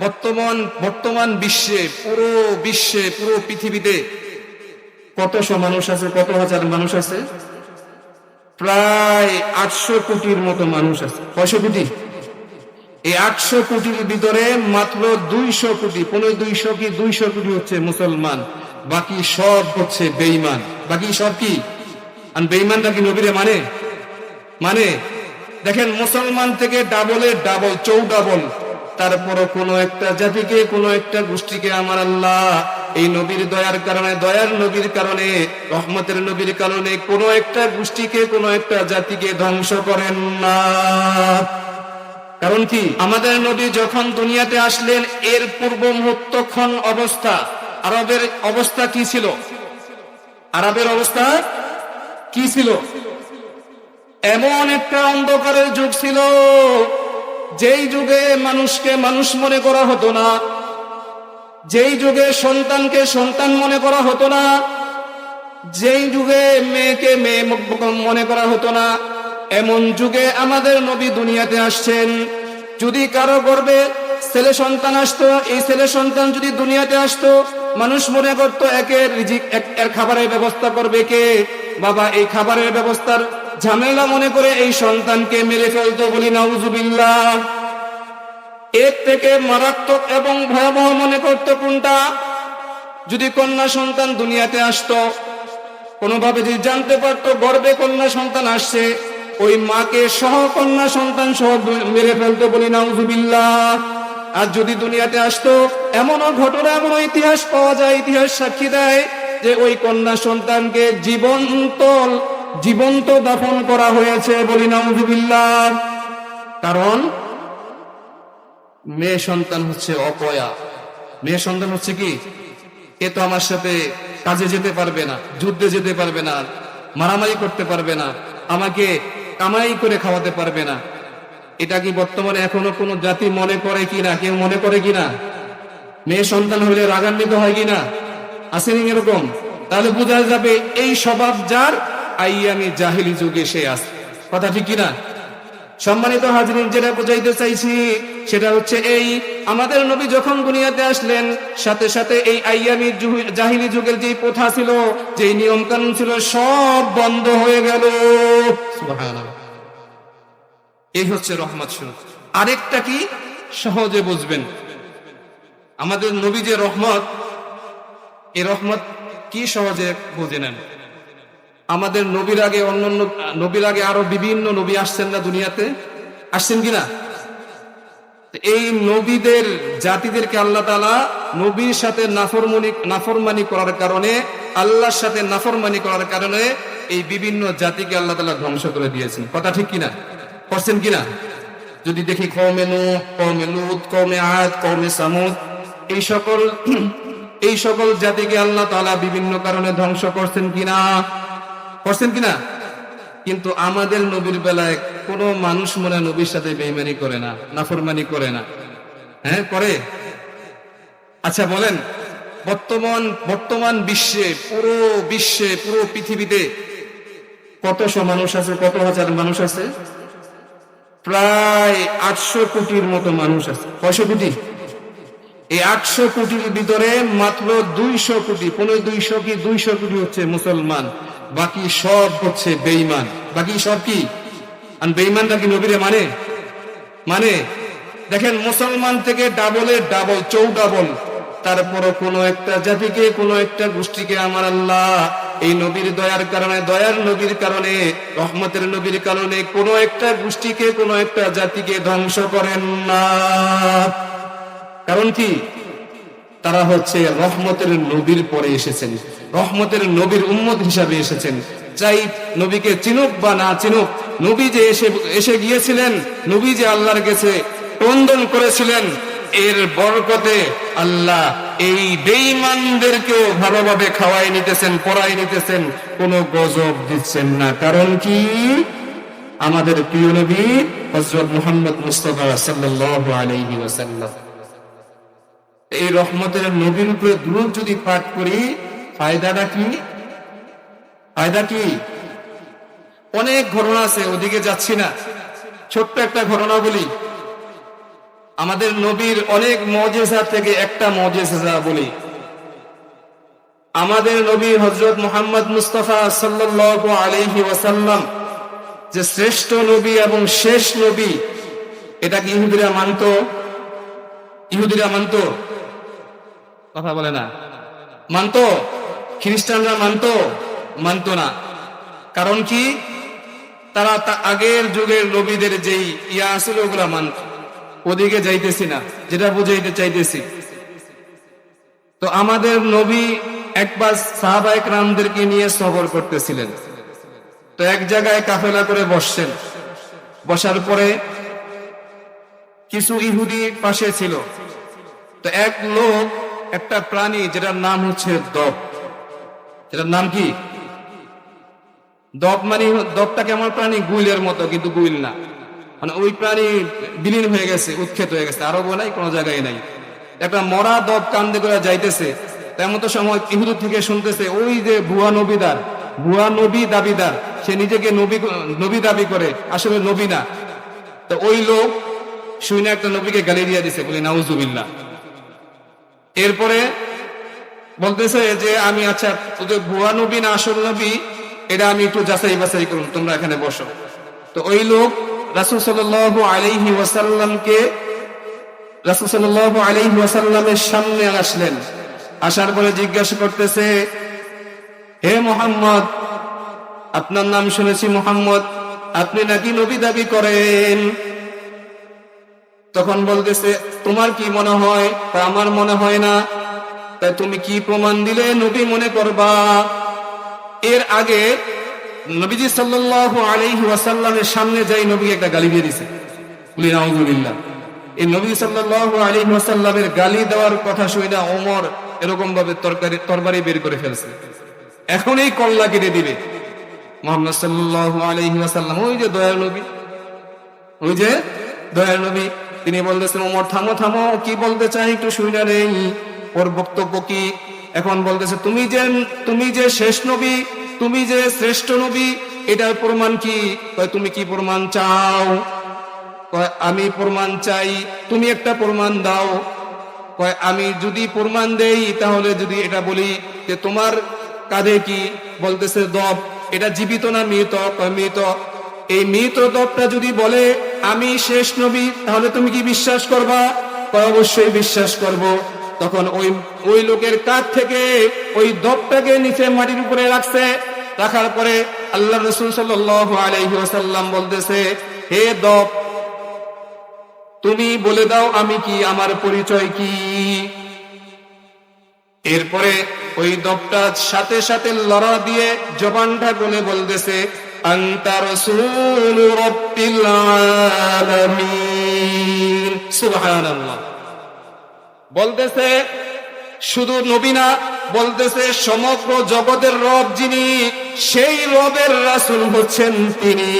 বর্তমান বর্তমান বিশ্বে, পুরো বিশ্বে, পুরো পৃথিবীতে কতশো মানুষ আছে, কত হাজার মানুষ আছে? প্রায় আটশো কোটির মতো মানুষ আছে। কয়শো কোটি? এই আটশো কোটির ভিতরে মাত্র দুইশো কোটি পনেরো দুইশো কি, দুইশো কোটি হচ্ছে মুসলমান। বাকি সব হচ্ছে বেইমান বাকি সব কি? আর বেইমানটা কি নবীরে মানে? মানে? দেখেন, মুসলমান থেকে ডাবলে ডাবল চৌ ডাবল তারপরও কোনো একটা জাতিকে, কোনো একটা গোষ্ঠীকে আমার আল্লাহ এই নবীর দয়ার কারণে, দয়ার নবীর কারণে, রহমতের নবীর কারণে কোনো একটা গোষ্ঠীকে, কোনো একটা জাতিকে ধ্বংস করেন না। কারণ কি? আমাদের নবী যখন দুনিয়াতে আসলেন, এর পূর্ব মুহূর্তক্ষণ অবস্থা, আরবের অবস্থা কি ছিল? আরবের অবস্থা কি ছিল? এমন একটা অন্ধকারের যুগ ছিল যেই যুগে মানুষকে মানুষ মনে করা হতো না, যেই যুগে সন্তানকে সন্তান মনে করা হতো না, যেই যুগে মেয়েকে মেয়ে মনে করা হতো না, এমন যুগে আমাদের নবী দুনিয়াতে আসছেন। যদি কারও গর্বে ছেলে সন্তান আসতো, এই ছেলে সন্তান যদি দুনিয়াতে আসতো, মানুষ মনে করতো একের রিজিক খাবারের ব্যবস্থা করবে কে? বাবা, এই খাবারের ব্যবস্থার ঝামেলা মনে করে এই সন্তানকে মেরে ফেলতো বলি নাউজুবিল্লাহ। এর থেকে মারাত্মক এবং ভয়াবহ মনে করতো কোনটা? যদি কন্যা সন্তান দুনিয়াতে আসতো, কোনোভাবে যদি জানতে পারতো গর্বে কন্যা সন্তান আসছে, ওই মাকে সহ কন্যা সন্তান সহ মেরে ফেলতো বলি নাউজুবিল্লাহ। আর যদি দুনিয়াতে আসতো, এমনও ঘটনা এমন ইতিহাস পাওয়া যায়, ইতিহাস সাক্ষী দেয় যে ওই কন্যা সন্তানকে জীবন্ত জীবন্ত দাফন করা হয়েছে বলি নাউজুবিল্লাহ। কারণ মেয়ে সন্তান হচ্ছে অপয়া। মেয়ে সন্তান হচ্ছে কি? এ তো আমার সাথে কাজে যেতে পারবে না, যুদ্ধে যেতে পারবে না, মারামারি করতে পারবে না, আমাকে কামাই করে খাওয়াতে পারবে না। এটা কি বর্তমানে এখনও কোনো জাতি মনে করে কিনা কেউ মনে করে কিনা মেয়ে সন্তান হলে রাগান্বিত হয় কিনা আসেনি এরকম? তাহলে বোঝা যাবে এই স্বভাব যার আইয়ামি জাহিলি যুগে সে আস, কথা ঠিক কিনা? সম্মানিত হাজরিন, যেটা বোঝাইতে চাইছি সেটা হচ্ছে এই, আমাদের নবী যখন দুনিয়াতে আসলেন, সাথে সাথে এই আইয়ামি জাহিলি যুগের যে প্রথা ছিল যে নিয়ম কানুন ছিল, সব বন্ধ হয়ে গেল। এই হচ্ছে রহমত শুরু আরেকটা কি? সহজে বুঝবেন। আমাদের নবী যে রহমত এই রহমত কি সহজে বুঝে নেন? আমাদের নবীর আগে অন্যান্য, নবীর আগে আরও বিভিন্ন নবী আসছেন না দুনিয়াতে? আসছেন কিনা এই নবীদের, জাতিদেরকে আল্লাহ তালা নবীর সাথে নাফরমানি নাফরমানি করার কারণে, আল্লাহর সাথে নাফরমানি করার কারণে এই বিভিন্ন জাতিকে আল্লাহ তালা ধ্বংস করে দিয়েছেন। কথা ঠিক কিনা? করছেন কিনা? যদি দেখি কমে নু কমে লুত কমে আয়াত কমে সামুদ, এই সকল এই সকল জাতিকে আল্লাহ তালা বিভিন্ন কারণে ধ্বংস করছেন কিনা? করছেন কিনা? কিন্তু আমাদের নবীর বেলায় কোনো মানুষ মনে নবীর সাথে বেইমানি করে না, নাফরমানি করে না। হ্যাঁ করে? আচ্ছা বলেন, বর্তমান বর্তমান বিশ্বে, পুরো বিশ্বে, পুরো পৃথিবীতে কতশো মানুষ আছে, কত হাজার মানুষ আছে? প্রায় আটশো কোটির মতো মানুষ আছে। কয়শো কোটি? এই আটশো কোটির ভিতরে মাত্র দুইশো কোটি, পনেরো দুইশো কি, দুইশো কোটি হচ্ছে মুসলমান, বাকি সব হচ্ছে বেইমান বাকি সব কি? বেইমানটা কি নবীরে মানে? মানে? দেখেন, মুসলমান থেকে ডাবলে ডাবল চৌ ডাবল তারপরও কোনো একটা জাতিকে, কোনো একটা গোষ্ঠীকে আমার আল্লাহ এই নবীর দয়ার কারণে, দয়ার নবীর কারণে, রহমতের নবীর কারণে কোনো একটা গোষ্ঠীকে, কোনো একটা জাতিকে ধ্বংস করেন না। কারণ কি? তারা হচ্ছে রহমতের নবীর পরে এসেছেন। রহমতের নবীর উম্মত হিসাবে এসেছেন। চাই নবীকে চিনুক বা না চিনুক, নবী যে এসে এসে গিয়েছিলেন, নবী যে আল্লাহর কাছে ক্রন্দন করেছিলেন, এর বরকতে আল্লাহ এই বেঈমানদেরকেও ভালোভাবে খাওয়াই নিতেছেন, পড়াই নিতেছেন, কোনো গজব দিচ্ছেন না। কারণ কি? আমাদের প্রিয় নবী হজরত মোহাম্মদ মুস্তফা সাল্লাল্লাহু আলাইহি ওয়াসাল্লাম। এই রহমতের নবীর উপরে দ্রুত যদি পাঠ করি, ফায়দাটা কি? ফায়দা কি? অনেক ঘটনা আছে, ওদিকে যাচ্ছি না। ছোট্ট একটা ঘটনা বলি। আমাদের নবীর অনেক মজেজা থেকে একটা মজেজা বলি। আমাদের নবী হজরত মোহাম্মদ মুস্তফা সাল্লাল্লাহু আলহি ওয়াসাল্লাম যে শ্রেষ্ঠ নবী এবং শেষ নবী, এটা কি ইহুদিরা মানত? ইহুদিরা মানত? কথা বলে না। মানত? খ্রিস্টানরা মানত? মানত না। কারণ কি? তারা তা আগের যুগের নবীদের যেই ইয়া আছিল ওগুলা মানত। ওদিকে যাইতেছি না। যেটা বুঝাইতে চাইতেছি। তো আমাদের নবী একবার সাহাবায়ক রামদেরকে নিয়ে সফর করতেছিলেন। তো এক জায়গায় কাফেলা করে বসছেন। বসার পরে কিছু ইহুদি পাশে ছিল। তো এক লোক একটা প্রাণী যেটার নাম হচ্ছে দপ এটার নাম কি? দপ মানে দপটা কেমন প্রাণী গুইলের মতো, কিন্তু গুইল না। মানে ওই প্রাণী বিলীন হয়ে গেছে উৎক্ষেত হয়ে গেছে। আরও নাই, কোনো জায়গায় নাই। একটা মরা দপ কান্দে করে যাইতেছে, তেমন সময় ইহুদু থেকে শুনতেছে, ওই যে ভুয়া নবীদার, ভুয়া নবী দাবিদার, সে নিজেকে নবী নবী দাবি করে, আসলে নবী না। তো ওই লোক শুনে একটা নবীকে গালি দিয়ে দিছে, বলি, নাউজুবিল্লাহ। এরপরে বলতেছে যে আমি আচ্ছা তোদের ভুয়া নবী না আসল নবী, এটা আমি একটু যাচাই বাছাই করুন তোমরা এখানে বসো। তো ওই লোক রাসুল সাল আলাইহি ওয়াসাল্লামকে, রাসুল সাল আলাইহি ওয়াসাল্লামের সামনে আসলেন। আসার পরে জিজ্ঞাসা করতেছে, হে মোহাম্মদ, আপনার নাম শুনেছি মোহাম্মদ, আপনি নাকি নবী দাবি করেন? তখন বলতেছে, তোমার কি মনে হয়? তা আমার মনে হয় না। তাই তুমি কি প্রমাণ দিলে? নবী মনে করবা। এর আগে নবীজি সাল্লাল্লাহু আলাইহি ওয়াসাল্লামের সামনে যাই নবী একটা গালি দিয়ে দিছে। বলি নাউজুবিল্লাহ এই নবী সাল্লাল্লাহু আলাইহি ওয়াসাল্লামের গালি দেওয়ার কথা শুনে ওমর এরকম ভাবে তরকারি, তরবারি বের করে ফেলছে। এখন এই কল্লা কেটে দিবে। মোহাম্মদ সাল্লাল্লাহু আলাইহি ওয়াসাল্লাম, ওই যে দয়াল নবী, ওই যে দয়াল নবী। তিনি বলতেছেন, ওমর, থামো থামো, কি বলতে চাই একটু শুনে নেই? ওর বক্তব্য কি? এখন বলতেছে, তুমি যে তুমি যে শেষ নবী, তুমি যে শ্রেষ্ঠ নবী, এটার প্রমাণ কি? তুমি কি প্রমাণ চাও? আমি প্রমাণ চাই, তুমি একটা প্রমাণ দাও। কয়, আমি যদি প্রমাণ দেই, তাহলে যদি এটা বলি যে তোমার কাঁধে কি? বলতেছে দব এটা জীবিত না মৃত? কয়, মৃত। এই মৃত দবটা যদি বলে, আমি শেষ নবী তাহলে তুমি কি বিশ্বাস করবা? অবশ্যই বিশ্বাস করব। তখন ওই ওই লোকের কাছ থেকে ওই দবটাকে নিচে মাটির উপরে রাখছে। রাখার পরে আল্লাহ রসুল ওয়াসাল্লাম বলতেছে, হে দব তুমি বলে দাও আমি কি, আমার পরিচয় কি? এরপরে ওই দপটার সাথে সাথে লড়া দিয়ে জবানটা বলে বলতেছে আন্তা রসুল রব্বিল আলামিন বলতেছে, শুধু নবীনা বলতেছে সমগ্র জগতের রব যিনি, সেই রবের রাসূল হচ্ছেন তিনি।